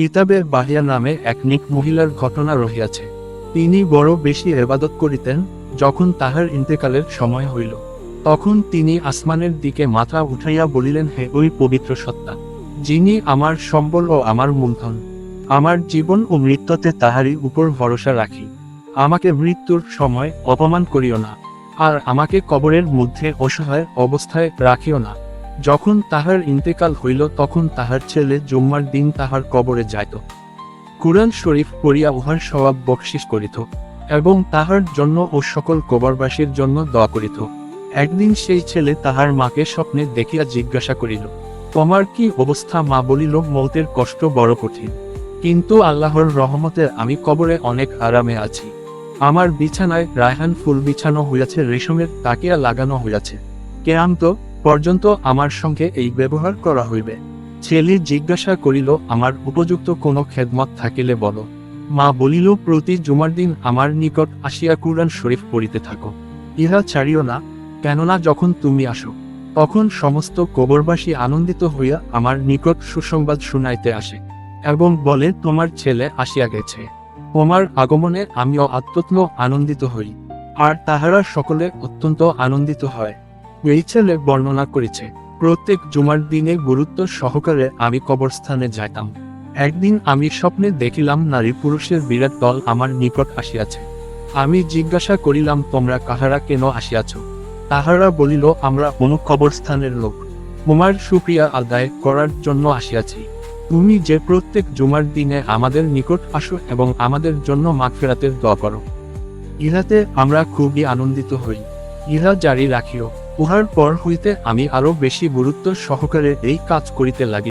কিতাবে বাহিয়া নামে এক নিক মহিলার ঘটনা রহিয়াছে। তিনি বড় বেশি এবাদত করিতেন, যখন তাহার ইন্তেকালের সময় হইল। তখন তিনি আসমানের দিকে মাথা উঠাইয়া বলিলেন, হে ওই পবিত্র সত্তা, যিনি আমার সম্বল ও আমার মূলধন, আমার জীবন ও মৃত্যুতে তাহারই উপর ভরসা রাখি। আমাকে মৃত্যুর সময় অপমান করিও না, আর আমাকে কবরের মধ্যে অসহায় অবস্থায় রাখিও না। যখন তাহার ইন্তেকাল হইল তখন তাহার ছেলে জুম্মার দিন তাহার কবরে যাইত। কুরআন শরীফ পড়িয়া উহার স্বভাব বকশিস করিত এবং তাহার জন্য ও সকল কবরবাসীর জন্য দোয়া করিত। একদিন সেই ছেলে তাহার মাকে স্বপ্নে দেখিয়া জিজ্ঞাসা করিল, তোমার কি অবস্থা? মা বলিল, মৌতের কষ্ট বড় কঠিন। কিন্তু আল্লাহর রহমতে আমি কবরে অনেক আরামে আছি। আমার বিছানায় রায়হান ফুল বিছানো হইয়াছে, রেশমের তাকিয়া লাগানো হইয়াছে। কেরান্ত পর্যন্ত আমার সঙ্গে এই ব্যবহার করা হইবে। ছেলে জিজ্ঞাসা করিল, আমার উপযুক্ত কোনো খেদমত থাকিলে বলো? মা বলিল, প্রতি জুমার দিন আমার নিকট আসিয়া কুরআন শরীফ পড়িতে থাকো। ইহা ছাড়িও না, কেননা যখন তুমি আসো, তখন সমস্ত কবরবাসী আনন্দিত হইয়া আমার নিকট সুসংবাদ শুনাইতে আসে এবং বলে, তোমার ছেলে আসিয়া গেছে। তোমার আগমনে আমিও আত্মত্ম আনন্দিত হই। আর তাহারা সকলে অত্যন্ত আনন্দিত হয়। এই ছেলে বর্ণনা করেছে, প্রত্যেক জুমার দিনে গুরুত্ব সহকারে আমি কবরস্থানে যাইতাম। একদিন আমি স্বপ্নে দেখিলাম নারী পুরুষের বিরাট দল আমার নিকট আসিয়াছে। আমি জিজ্ঞাসা করিলাম, তোমরা কাহারা কেন আসিয়াছ? তাহারা বলিল, আমরা কোন কবরস্থানের লোক। তোমার সুক্রিয়া আদায় করার জন্য আসিয়াছি। তুমি যে প্রত্যেক জুমার দিনে আমাদের নিকট আসো এবং আমাদের জন্য মাগফিরাতের দোয়া করো। ইহাতে আমরা খুবই আনন্দিত হই। ইহা জারি রাখিও। উহার পর হইতে আমি আরও বেশি গুরুত্ব সহকারে এই কাজ করিতে লাগি